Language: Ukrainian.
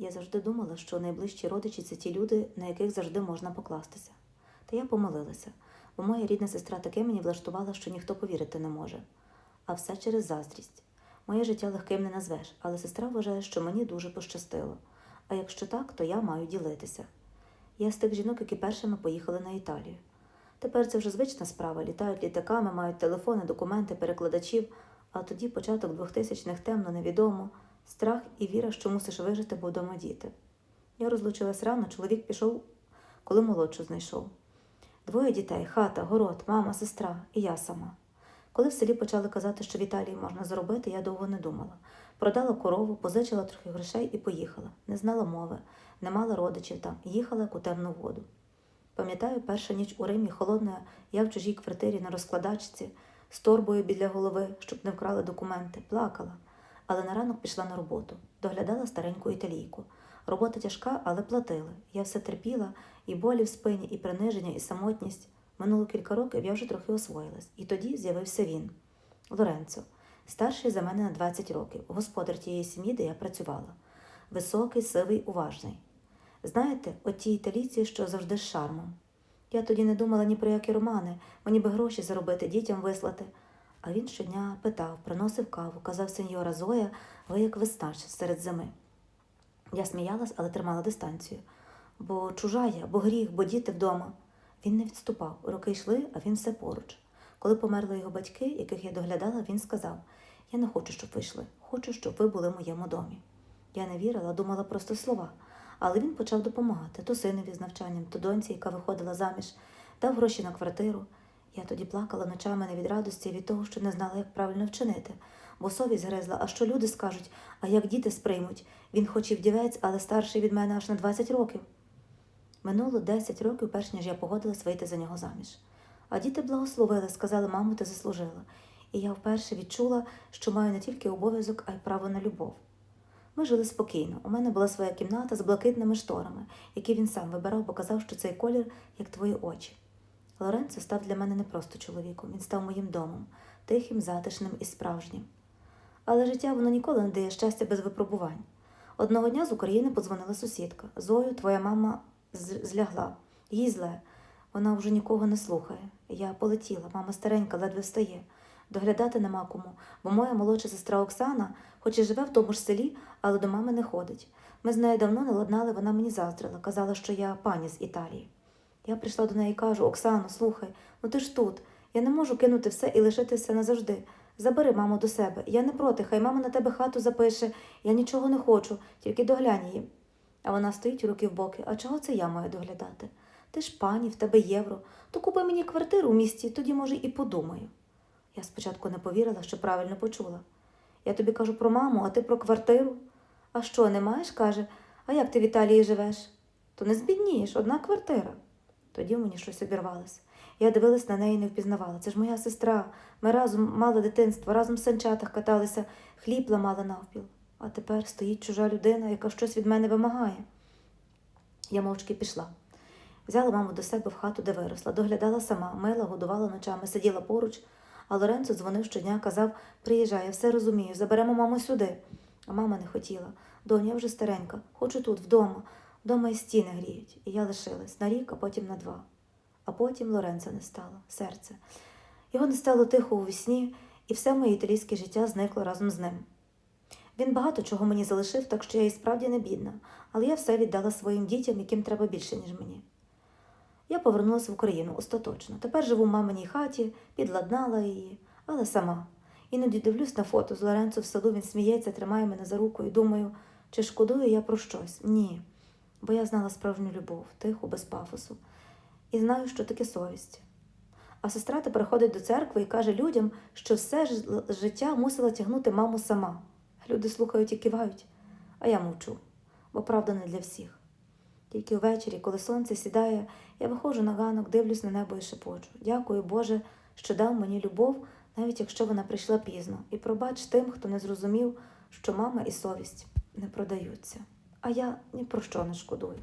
Я завжди думала, що найближчі родичі це ті люди, на яких завжди можна покластися. Та я помилилася, бо моя рідна сестра таке мені влаштувала, що ніхто повірити не може. А все через заздрість. Моє життя легким не назвеш, але сестра вважає, що мені дуже пощастило. А якщо так, то я маю ділитися. Я з тих жінок, які першими поїхали на Італію. Тепер це вже звична справа. Літають літаками, мають телефони, документи, перекладачів, а тоді початок 2000-х темно, невідомо, страх і віра, що мусиш вижити, бо вдома діти. Я розлучилась рано, чоловік пішов, коли молодшу знайшов. Двоє дітей, хата, город, мама, сестра і я сама. Коли в селі почали казати, що в Італії можна заробити, я довго не думала. Продала корову, позичила трохи грошей і поїхала. Не знала мови, не мала родичів там, їхала як у темну воду. Пам'ятаю, перша ніч у Римі холодна, я в чужій квартирі на розкладачці, з торбою біля голови, щоб не вкрали документи, плакала. Але на ранок пішла на роботу, доглядала стареньку італійку. Робота тяжка, але платили. Я все терпіла, і болі в спині, і приниження, і самотність. Минуло кілька років я вже трохи освоїлась, і тоді з'явився він Лоренцо, старший за мене на 20 років, господар тієї сім'ї, де я працювала. Високий, сивий, уважний. Знаєте, от ті італійці, що завжди з шармом. Я тоді не думала ні про які романи, мені би гроші заробити, дітям вислати. А він щодня питав, приносив каву, казав сеньора Зоя, ви як веснач серед зими. Я сміялась, але тримала дистанцію. Бо чужа я, бо гріх, бо діти вдома. Він не відступав, роки йшли, а він все поруч. Коли померли його батьки, яких я доглядала, він сказав: Я не хочу, щоб ви йшли, хочу, щоб ви були в моєму домі. Я не вірила, думала просто слова. Але він почав допомагати то синові з навчанням, то доньці, яка виходила заміж, дав гроші на квартиру. Я тоді плакала ночами не від радості, від того, що не знала, як правильно вчинити, бо совість гризла, а що люди скажуть, а як діти сприймуть. Він хоч і вдівець, але старший від мене аж на 20 років. Минуло 10 років, перш ніж я погодилась вийти за нього заміж. А діти благословили, сказали, мамо, ти заслужила. І я вперше відчула, що маю не тільки обов'язок, а й право на любов. Ми жили спокійно. У мене була своя кімната з блакитними шторами, які він сам вибирав, бо казав, що цей колір як твої очі. Лоренцо став для мене не просто чоловіком, він став моїм домом, тихим, затишним і справжнім. Але життя воно ніколи не дає щастя без випробувань. Одного дня з України подзвонила сусідка. Зою, твоя мама злягла, їй зле. Вона вже нікого не слухає. Я полетіла, мама старенька, ледве встає. Доглядати нема кому, бо моя молодша сестра Оксана, хоч і живе в тому ж селі, але до мами не ходить. Ми з нею давно не ладнали, вона мені заздрила, казала, що я пані з Італії. Я прийшла до неї і кажу: Оксано, слухай, ну ти ж тут. Я не можу кинути все і лишитися назавжди. Забери маму до себе. Я не проти, хай мама на тебе хату запише. Я нічого не хочу, тільки доглянь її. А вона стоїть руки в боки. А чого це я маю доглядати? Ти ж пані, в тебе євро. То купи мені квартиру в місті, тоді, може, і подумаю. Я спочатку не повірила, що правильно почула. Я тобі кажу про маму, а ти про квартиру. А що, не маєш? каже, а як ти в Італії живеш? То не збіднієш, одна квартира. Тоді мені щось обірвалося. Я дивилась на неї і не впізнавала. Це ж моя сестра. Ми разом мали дитинство, разом в санчатах каталися, хліб ламали навпіл. А тепер стоїть чужа людина, яка щось від мене вимагає. Я мовчки пішла. Взяла маму до себе в хату, де виросла, доглядала сама, мила, годувала ночами, сиділа поруч, а Лоренцо дзвонив щодня, казав: приїжджай, я все розумію, заберемо маму сюди. А мама не хотіла. Доня, я вже старенька, хочу тут, вдома. Вдома і стіни гріють. І я лишилась на рік, а потім на два. А потім Лоренцо не стало, серце. Його не стало тихо у вісні, і все моє італійське життя зникло разом з ним. Він багато чого мені залишив, так що я і справді не бідна, але я все віддала своїм дітям, яким треба більше, ніж мені. Я повернулася в Україну остаточно. Тепер живу в маминій хаті, підладнала її, але сама. Іноді дивлюсь на фото з Лоренцо в саду, він сміється, тримає мене за руку і думаю, чи шкодую я про щось? Ні. Бо я знала справжню любов, тиху, без пафосу, і знаю, що таке совість. А сестра тепер ходить до церкви і каже людям, що все життя мусила тягнути маму сама. Люди слухають і кивають, а я мовчу, бо правда не для всіх. Тільки ввечері, коли сонце сідає, я виходжу на ганок, дивлюсь на небо і шепочу. Дякую, Боже, що дав мені любов, навіть якщо вона прийшла пізно, і пробач тим, хто не зрозумів, що мама і совість не продаються. А я ні про що не шкодую.